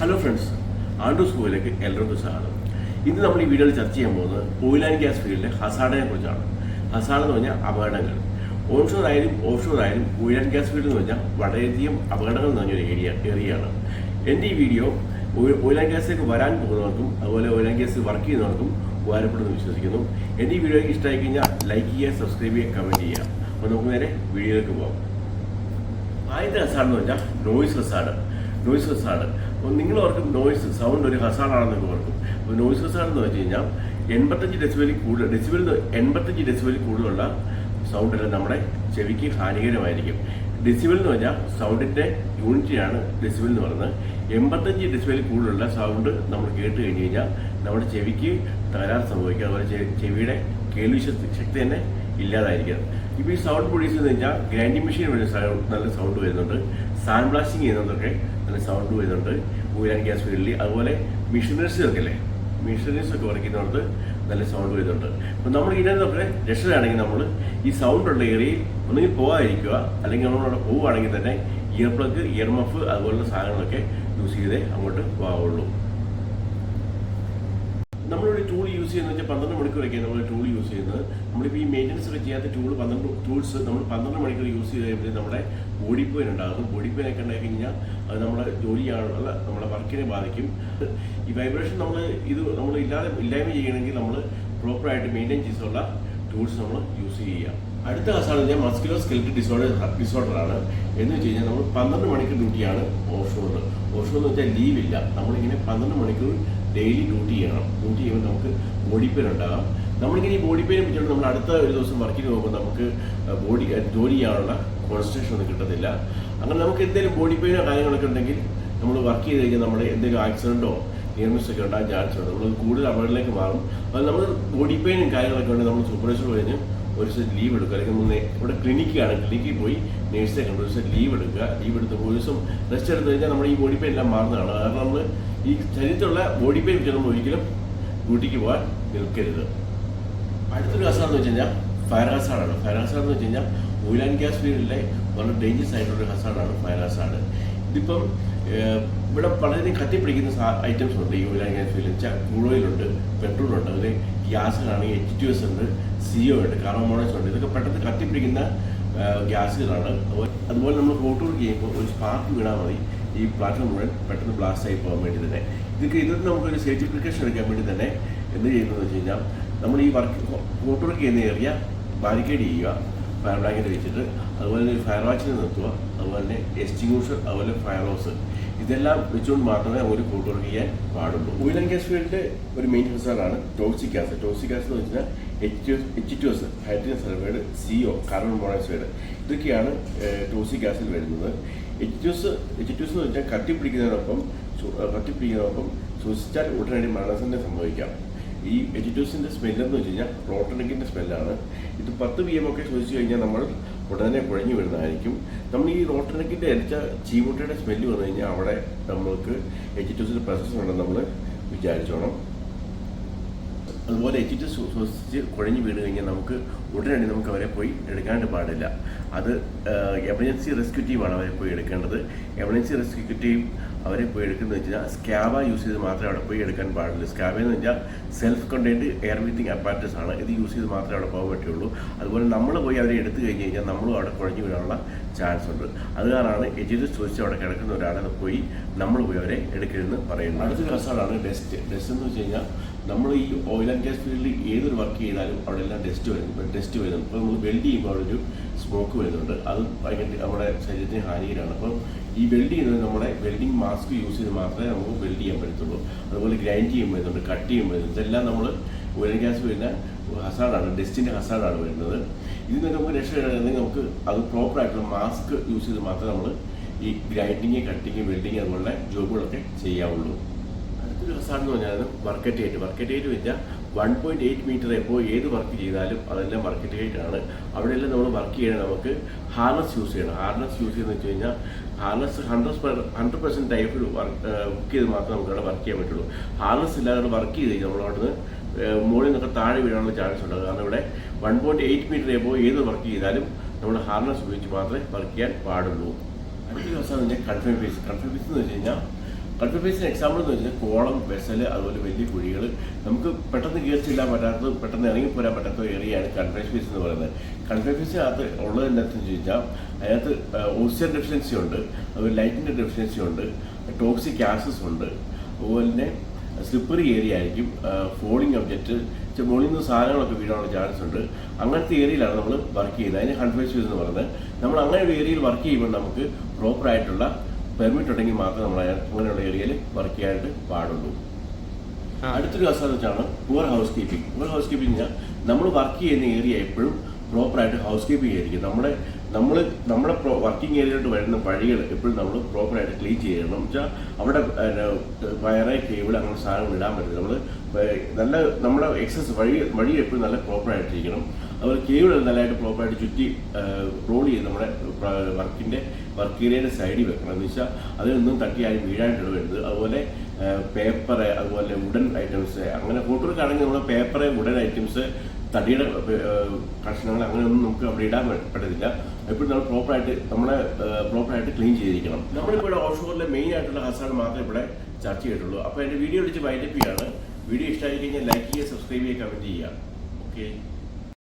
Hello friends ആണ്ടു സ്കൂളിലേക്ക് എല്ലാവർക്കും സ്വാഗതം. ഇന്ന് നമ്മൾ ഈ വീഡിയോയിൽ ചർച്ച ചെയ്യാൻ പോകുന്നത് ഓയിൽ ആൻഡ് ഗ്യാസ് ഫീൽഡിലെ ഹസാഡിനെ കുറിച്ചാണ്. ഹസാഡ് എന്ന് പറഞ്ഞാൽ അപകടങ്ങൾ. ഓൺഷോർ ആയാലും ഓഫ്ഷോർ ആയാലും ഓയിൽ ആൻഡ് ഗ്യാസ് ഫീൽഡ് എന്ന് പറഞ്ഞാൽ വളരെയധികം അപകടങ്ങൾ നിറഞ്ഞൊരു ഏരിയ ഏരിയയാണ് എന്റെ ഈ വീഡിയോ ഓയിൽ ആൻഡ് ഗ്യാസിലേക്ക് വരാൻ പോകുന്നവർക്കും അതുപോലെ ഓയിൽ ആൻഡ് ഗ്യാസ് വർക്ക് ചെയ്യുന്നവർക്കും ഉപകാരപ്പെടുമെന്ന് വിശ്വസിക്കുന്നു. എന്റെ ഈ വീഡിയോ ഇഷ്ടമായി കഴിഞ്ഞാൽ ലൈക്ക് ചെയ്യുക സബ്സ്ക്രൈബ് ചെയ്യുക കമന്റ് ചെയ്യുക. അപ്പോൾ നമുക്ക് നേരെ വീഡിയോയിലേക്ക് പോകാം ആദ്യത്തെ ഹസാഡ് എന്ന് പറഞ്ഞാൽ നോയിസ് ഹസാഡ് നോയിസ് ഹസാഡ് നിങ്ങൾ ഓർക്കും നോയ്സ് സൗണ്ട് ഒരു ഹസാഡാണെന്നൊക്കെ ഓർക്കും. അപ്പോൾ നോയ്സ് ഹസാഡ് എന്ന് വെച്ച് കഴിഞ്ഞാൽ എൺപത്തഞ്ച് ഡെസിബലിൽ കൂടുതൽ ഡെസിബലിൽ എൺപത്തഞ്ച് ഡെസിബലിൽ കൂടുതലുള്ള സൗണ്ട് എല്ലാം നമ്മുടെ ചെവിക്ക് ഹാനികരമായിരിക്കും. ഡെസിബിൾ എന്ന് പറഞ്ഞാൽ സൗണ്ടിന്റെ യൂണിറ്റിയാണ് ഡെസിബിൾ എന്ന് പറയുന്നത്. എൺപത്തഞ്ച് ഡെസിബലിൽ കൂടുതലുള്ള സൗണ്ട് നമ്മൾ കേട്ട് കഴിഞ്ഞ് കഴിഞ്ഞാൽ നമ്മുടെ ചെവിക്ക് തകരാർ സംഭവിക്കുക അതുപോലെ ചെവിയുടെ കേൾവി ശക്തി തന്നെ ഇല്ലാതായിരിക്കണം ഇപ്പോൾ ഈ സൗണ്ട് പ്രൊഡ്യൂസ് ചെയ്ത് കഴിഞ്ഞാൽ ഗ്രാൻഡിങ് മെഷീൻ വഴി നല്ല സൗണ്ട് വരുന്നുണ്ട്. സാൻഡ് ബ്ലാസ്റ്റിംഗ് ചെയ്യുന്നതൊക്കെ നല്ല സൗണ്ട് വരുന്നുണ്ട് ഓയിൽ ആൻഡ് ഗ്യാസ് ഫീൽഡിൽ അതുപോലെ മിഷനറീസൊക്കെ അല്ലേ മിഷനറീസ് ഒക്കെ വരയ്ക്കുന്നവർക്ക് നല്ല സൗണ്ട് വരുന്നുണ്ട് അപ്പം നമ്മൾ ഇതിനകത്തൊക്കെ രക്ഷയാണെങ്കിൽ നമ്മൾ ഈ സൗണ്ട് ഉള്ള ഏരിയയിൽ ഒന്നുകിൽ പോകാതിരിക്കുക അല്ലെങ്കിൽ നമ്മളവിടെ പോവുകയാണെങ്കിൽ തന്നെ ഇയർ പ്ലഗ് ഇയർ മഫ് അതുപോലുള്ള സാധനങ്ങളൊക്കെ യൂസ് ചെയ്തേ അങ്ങോട്ട് പോകാവുള്ളൂ. നമ്മളൊരു ടൂൾ യൂസ് ചെയ്യുന്നത് വെച്ചാൽ പന്ത്രണ്ട് മണിക്കൂറൊക്കെയാണ് നമ്മൾ ടൂൾ യൂസ് ചെയ്യുന്നത്. നമ്മളിപ്പോൾ ഈ മെയിന്റനൻസ് ഒക്കെ ചെയ്യാത്ത ടൂൾ പന്ത്രണ്ട് ടൂൾസ് നമ്മൾ പന്ത്രണ്ട് മണിക്കൂർ യൂസ് ചെയ്ത് കഴിയുമ്പോൾ നമ്മുടെ ബോഡി പെയിൻ ഉണ്ടാകും. ബോഡി പെയിൻ ഒക്കെ ഉണ്ടായി കഴിഞ്ഞാൽ അത് നമ്മുടെ ജോലിയാണുള്ള നമ്മുടെ വർക്കിനെ ബാധിക്കും. ഈ വൈബ്രേഷൻ നമ്മൾ ഇത് നമ്മൾ ഇല്ലാതെ ഇല്ലായ്മ ചെയ്യണമെങ്കിൽ നമ്മൾ പ്രോപ്പറായിട്ട് മെയിന്റെയിൻ ചെയ്തുള്ള ടൂൾസ് നമ്മൾ യൂസ് ചെയ്യുക. അടുത്ത ക്ലാസ്സാണ് ഞാൻ മസ്കുലർ സ്കെൽറ്റ് ഡിസോർഡർ ഡിസോർഡറാണ് എന്ന് വെച്ച് കഴിഞ്ഞാൽ നമ്മൾ പന്ത്രണ്ട് മണിക്കൂർ ഡ്യൂട്ടിയാണ് ഓഫ് റോഡ്. ഓഫ് റോഡ് എന്ന് വെച്ചാൽ ലീവില്ല നമ്മളിങ്ങനെ പന്ത്രണ്ട് മണിക്കൂർ ഡെയിലി ഡ്യൂട്ടി ചെയ്യണം. ഡ്യൂട്ടി ചെയ്യുമ്പോൾ നമുക്ക് ബോഡി പെയിൻ ഉണ്ടാകാം. നമ്മളിങ്ങനെ ഈ ബോഡി പെയിൻ വെച്ചിട്ട് നമ്മൾ അടുത്ത ഒരു ദിവസം വർക്കിന് പോകുമ്പോൾ നമുക്ക് ബോഡി ജോലി ചെയ്യാനുള്ള കോൺസെൻട്രേഷൻ ഒന്നും കിട്ടത്തില്ല. അങ്ങനെ നമുക്ക് എന്തെങ്കിലും ബോഡി പെയിനോ കാര്യങ്ങളൊക്കെ ഉണ്ടെങ്കിൽ നമ്മൾ വർക്ക് ചെയ്ത് കഴിഞ്ഞാൽ നമ്മുടെ എന്തെങ്കിലും ആക്സിഡന്റോ നിയമസ് ഒക്കെ ഉണ്ടാകാൻ ചാൻസ് ഉണ്ട്. നമ്മൾ കൂടുതൽ അപകടത്തിലേക്ക് മാറും. അത് നമ്മൾ ബോഡി പെയിനും കാര്യങ്ങളൊക്കെ ഉണ്ടെങ്കിൽ നമ്മൾ സൂപ്പർവൈസർ കഴിഞ്ഞ് ഒരു ദിവസം ലീവ് എടുക്കുക. അല്ലെങ്കിൽ മുന്നേ ഇവിടെ ക്ലിനിക്കാണ് ക്ലിനിക്കിൽ പോയി നേഴ്സിനെ കണ്ട്. ഒരു ദിവസം ലീവ് എടുക്കുക. ലീവ് എടുത്ത് ഒരു ദിവസം റെസ്റ്റ് എടുത്ത് കഴിഞ്ഞാൽ നമ്മുടെ ഈ ബോഡി പെയിൻ എല്ലാം മാറുന്നതാണ്. കാരണം നമ്മൾ ഈ ശരീരത്തിലുള്ള ബോഡി പെയിൻ വെച്ച് നമ്മൾ ഒരിക്കലും ഡ്യൂട്ടിക്ക് പോകാൻ നിൽക്കരുത്. അടുത്തൊരു ഹസാന്ന് വെച്ച് കഴിഞ്ഞാൽ ഫയർ ഹസാഡാണ് ഫയർ ഹസാഡ് എന്ന് വെച്ച് കഴിഞ്ഞാൽ ഓയിൽ ആൻഡ് ഗ്യാസ് ഫീൽഡിലെ വളരെ ഡേഞ്ചറസ് ആയിട്ടുള്ള ഹസാഡാണ് ഫയർ ഹസാഡ് ഇതിപ്പം ഇവിടെ വളരെയധികം കത്തിപ്പിടിക്കുന്ന ഐറ്റംസ് ഉണ്ട് ഈ ഓയിൽ ആൻഡ് ഗ്യാസ് ഫീൽഡ് വെച്ചാൽ ക്രൂഡ് ഓയിലുണ്ട് പെട്രോൾ ഉണ്ട് അതിൽ ഗ്യാസുകളാണെങ്കിൽ എച്ച് ടു എസ് ഉണ്ട് സിഒ ഉണ്ട് കാർബൺ മോണോക്സൈഡ് ഉണ്ട് ഇതൊക്കെ പെട്ടെന്ന് കത്തിപ്പിടിക്കുന്ന ഗ്യാസുകളാണ്. അതുപോലെ- നമ്മൾ ഫോട്ടോ ചെയ്യുമ്പോൾ ഒരു സ്പാർക്ക് വീണാൽ മതി. ഈ പ്ലാറ്റ്ഫോം മുഴുവൻ പെട്ടെന്ന് ബ്ലാസ്റ്റ് ആയി പോകാൻ വേണ്ടി തന്നെ. ഇതൊക്കെ ഇതൊക്കെ നമുക്കൊരു സർട്ടിഫിക്കേഷൻ എടുക്കാൻ വേണ്ടി തന്നെ എന്ത് ചെയ്യുന്നതെന്ന് വെച്ച് കഴിഞ്ഞാൽ നമ്മൾ ഈ വർക്ക് ഫോട്ടോ ചെയ്യുന്ന ഏരിയ ബാരിക്കേഡ് ചെയ്യുക. ഫയർ ബ്ലാങ്കറ്റ് വെച്ചിട്ട്. അതുപോലെ തന്നെ ഫയർ വാച്ചിനെ നിർത്തുക. അതുപോലെ തന്നെ എക്സ്റ്റിങ്യൂഷർ അതുപോലെ ഫയർ ഹൗസ് ഇതെല്ലാം വെച്ചുകൊണ്ട് മാത്രമേ ഒരു കൂട്ടുകൾ ചെയ്യാൻ പാടുള്ളൂ. ഓയിൽ ആൻഡ് ഗ്യാസ് ഫീൽഡിന്റെ ഒരു മെയിൻ ഹസാറാണ് ടോക്സിക് ആസിഡ് ടോക്സിക് ഗ്യാസ് എന്ന് വെച്ചാൽ H two S hydrogen sulphide CO carbon monoxide ഇതൊക്കെയാണ് ടോക്സിക് ഗ്യാസിൽ വരുന്നത്. H two S H two S എന്ന് വെച്ചാൽ കട്ടിപ്പിടിക്കുന്നതിനൊപ്പം ഏഹ് കത്തിപ്പിടിക്കുന്നതിനൊപ്പം ശ്വസിച്ചാൽ ഉടനടി മരണസന്ധ സംഭവിക്കാം. ഈ എച്ച് ടു എസിന്റെ സ്മെല്ലെന്ന് വെച്ച് കഴിഞ്ഞാൽ റോട്ടണിക്കിന്റെ സ്മെല്ലാണ് ഇത് പത്ത് പി എം ഒക്കെ ശ്വസിച്ച് കഴിഞ്ഞാൽ നമ്മൾ ഉടനെ കുഴഞ്ഞു വരുന്നതായിരിക്കും. നമ്മൾ ഈ റോട്ടണിക്കിന്റെ അരിച്ച ചീമുട്ടയുടെ സ്മെല്ല് വന്നു കഴിഞ്ഞാൽ അവിടെ നമ്മൾക്ക് എച്ച് ടു എസിന്റെ പ്രസൻസ് ഉണ്ടെന്ന് നമ്മൾ വിചാരിച്ചോണം. അതുപോലെ എച്ചിട്ട് ശ്വസിച്ച് കുഴഞ്ഞു വീണ് കഴിഞ്ഞാൽ നമുക്ക് ഉടനടി നമുക്ക് അവരെ പോയി എടുക്കാണ്ട് പാടില്ല. അത് എമർജൻസി റെസ്ക്യൂ ടീമാണ് അവരെ പോയി എടുക്കേണ്ടത്. എമർജൻസി റെസ്ക്യൂ ടീം അവരെ പോയി എടുക്കുന്നത് വെച്ചാൽ സ്കാബ യൂസ് ചെയ്ത് മാത്രമേ അവിടെ പോയി എടുക്കാൻ പാടുള്ളൂ. സ്കാബ എന്ന് വെച്ചാൽ self contained air breathing apparatus ആണ്. ഇത് യൂസ് ചെയ്ത് മാത്രമേ അവിടെ പോകാൻ പറ്റുള്ളൂ. അതുപോലെ നമ്മൾ പോയി അവരെ എടുത്തു കഴിഞ്ഞ് കഴിഞ്ഞാൽ നമ്മളും അവിടെ കുഴഞ്ഞു വീഴാനുള്ള ചാൻസ് ഉണ്ട്. അത് കാരണമാണ് എജിത് ചോദിച്ച് അവിടെ കിടക്കുന്ന ഒരാളെ പോയി നമ്മൾ പോയി അവരെ എടുക്കരുതെന്ന് പറയുന്നത്. അടുത്ത ദിവസമാണ് ഡെസ്റ്റ് ഡെസ്റ്റ് എന്ന് വെച്ച് കഴിഞ്ഞാൽ നമ്മൾ ഈ ഓയിൽ ആൻഡ് ഗ്യാസ് ഫീൽഡിൽ ഏതൊരു വർക്ക് ചെയ്താലും അവിടെ എല്ലാം ഡസ്റ്റ് വരും ഡസ്റ്റ് വരുന്നു. അപ്പോൾ നമ്മൾ വെൽഡ് ചെയ്യുമ്പോൾ അവിടെ ഒരു സ്മോക്ക് വരുന്നുണ്ട്. അത് ഭയങ്കര നമ്മുടെ ശരീരത്തിന് ഹാനികരമാണ്. അപ്പം ഈ വെൽഡ് ചെയ്യുന്നത് നമ്മുടെ വെൽഡിങ് മാസ്ക് യൂസ് ചെയ്ത് മാത്രമേ നമുക്ക് വെൽഡ് ചെയ്യാൻ പറ്റത്തുള്ളൂ. അതുപോലെ ഗ്രൈൻഡ് ചെയ്യാൻ പറ്റുന്നുണ്ട് കട്ട് ചെയ്യാൻ പറ്റുന്നുണ്ട്. ഇതെല്ലാം നമ്മൾ ഓയിൽ ഗ്യാസ് വരുന്ന ഹസാഡാണ് ഡസ്റ്റിന്റെ ഹസാഡാണ് വരുന്നത്. ഇതിൽ നിന്ന് നമുക്ക് രക്ഷപ്പെടണമെങ്കിൽ നമുക്ക് അത് പ്രോപ്പറായിട്ടുള്ള മാസ്ക് യൂസ് ചെയ്ത് മാത്രമേ നമ്മൾ ഈ ഗ്രൈൻഡിങ് കട്ടിങ് വെൽഡിങ് അതുപോലെ ജോബുകളൊക്കെ ചെയ്യാവുള്ളൂ. അടുത്തൊരു ഹസാഡ് എന്ന് പറഞ്ഞാൽ work at height work at height വെച്ചാൽ വൺ പോയിന്റ് എയ്റ്റ് മീറ്റർ എപ്പോൾ ഏത് വർക്ക് ചെയ്താലും അതെല്ലാം മാർക്കറ്റ് റേറ്റ് ആണ് അവിടെയെല്ലാം നമ്മൾ വർക്ക് ചെയ്യണം നമുക്ക് ഹാർനസ് യൂസ് ചെയ്യണം. ഹാർനസ് യൂസ് ചെയ്യുന്നത് വെച്ച് കഴിഞ്ഞാൽ ഹാർനസ് ഹൺഡ്രഡ് ഹൺഡ്രഡ് പെർസെന്റ് ടൈപ്പിൽ വർക്ക് ബുക്ക് ചെയ്ത് മാത്രമേ നമുക്ക് അവിടെ വർക്ക് ചെയ്യാൻ പറ്റുള്ളൂ. ഹാർനസ് ഇല്ലാതെ വർക്ക് ചെയ്ത് കഴിഞ്ഞാൽ ഏഹ് മുകളിൽ നിന്നൊക്കെ താഴെ വീഴാനുള്ള ചാൻസ് ഉണ്ട്. കാരണം ഇവിടെ വൺ പോയിന്റ് എയ്റ്റ് മീറ്റർ എപ്പോൾ ഏത് വർക്ക് ചെയ്താലും നമ്മൾ ഹാർനസ് ഉപയോഗിച്ച് മാത്രമേ വർക്ക് ചെയ്യാൻ പാടുള്ളൂ. അടുത്ത ദിവസം തന്നെ കൺഫേം ഫീസ് കൺഫേം ഫീസ് എന്ന് വെച്ച് കഴിഞ്ഞാൽ കൺഫ്യൂഷൻ എക്സാമ്പിൾ എന്ന് വെച്ചാൽ കോളം വെസൽ അതുപോലെ വലിയ കുഴികൾ നമുക്ക് പെട്ടെന്ന് കയറി ചെല്ലാൻ പറ്റാത്തത് പെട്ടെന്ന് ഇറങ്ങി പോരാൻ പറ്റാത്ത ഏരിയയാണ് കൺഫ്യൂഷൻ ഫീസ് എന്ന് പറയുന്നത്. കൺഫ്യൂഷൻ അകത്ത് ഉള്ളത് എന്താണെന്ന് ചോദിച്ചാൽ അതിനകത്ത് ഓക്സിജൻ ഡെഫിഷ്യൻസി ഉണ്ട് അതുപോലെ ലൈറ്റിന്റെ ഡെഫിഷ്യൻസി ഉണ്ട് ടോക്സിക് ഗ്യാസസ് ഉണ്ട്. അതുപോലെ തന്നെ സ്ലിപ്പറി ഏരിയ ആയിരിക്കും ഫോളിങ് ഒബ്ജക്റ്റ് മുകളിൽ നിന്ന് സാധനങ്ങളൊക്കെ വീഴാനുള്ള ചാൻസ് ഉണ്ട്. അങ്ങനത്തെ ഏരിയയിലാണ് നമ്മൾ വർക്ക് ചെയ്യുന്നത്. അതിന് കൺഫ്യൂസ് എന്ന് പറയുന്നത്. നമ്മൾ അങ്ങനെ ഒരു ഏരിയയിൽ വർക്ക് ചെയ്യുമ്പോൾ നമുക്ക് പ്രോപ്പറായിട്ടുള്ള പെർമിറ്റ് ഉണ്ടെങ്കിൽ മാത്രമേ നമ്മൾ അങ്ങനെയുള്ള ഏരിയയിൽ വർക്ക് ചെയ്യാനായിട്ട് പാടുള്ളൂ. അടുത്തൊരു അവസ്ഥ വെച്ചാണ് poor housekeeping poor housekeeping പറഞ്ഞാൽ നമ്മൾ വർക്ക് ചെയ്യുന്ന ഏരിയ എപ്പോഴും പ്രോപ്പറായിട്ട് ഹൗസ് കീപ്പിംഗ് ആയിരിക്കും നമ്മുടെ നമ്മൾ നമ്മുടെ വർക്കിംഗ് ഏരിയയിലോട്ട് വരുന്ന വഴികൾ എപ്പോഴും നമ്മൾ പ്രോപ്പറായിട്ട് ക്ലീൻ ചെയ്യണം. എന്ന് വെച്ചാൽ അവിടെ വയറെ കേബിൾ അങ്ങനെ സാധനങ്ങൾ ഇടാൻ പറ്റില്ല നമ്മൾ നല്ല നമ്മുടെ എക്സസ് വഴി വഴി എപ്പോഴും നല്ല പ്രോപ്പറായിട്ടിരിക്കണം അതുപോലെ കേബിൾ നല്ലതായിട്ട് പ്രോപ്പറായിട്ട് ചുറ്റി റോൾ ചെയ്ത് നമ്മുടെ വർക്കിന്റെ വർക്ക് ഏരിയയുടെ സൈഡിൽ വെക്കണം. എന്ന് വെച്ചാൽ അതിനൊന്നും തട്ടി ആരും വരുന്നത് അതുപോലെ പേപ്പർ അതുപോലെ വുഡൻ ഐറ്റംസ് അങ്ങനെ ഫോട്ടോക്കാണെങ്കിൽ നമ്മൾ പേപ്പർ വുഡൻ ഐറ്റംസ് തടിയുടെ കഷ്ണങ്ങൾ അങ്ങനെയൊന്നും നമുക്ക് അവിടെ ഇടാൻ പറ്റത്തില്ല. എപ്പോഴും നമ്മൾ പ്രോപ്പറായിട്ട് നമ്മളെ പ്രോപ്പറായിട്ട് ക്ലീൻ ചെയ്തിരിക്കണം. നമ്മളിപ്പോൾ ഇവിടെ ഓഷോറിലെ മെയിൻ ആയിട്ടുള്ള ഹസാഡ് മാത്രമേ ഇവിടെ ചർച്ച ചെയ്തിട്ടുള്ളൂ. അപ്പോൾ എന്റെ വീഡിയോ വിളിച്ച് വൈറ്റപ്പിയാണ് വീഡിയോ ഇഷ്ടമായി കഴിഞ്ഞാൽ ലൈക്ക് ചെയ്യുക സബ്സ്ക്രൈബ് ചെയ്യുക കമന്റ് ചെയ്യുക. ഓക്കെ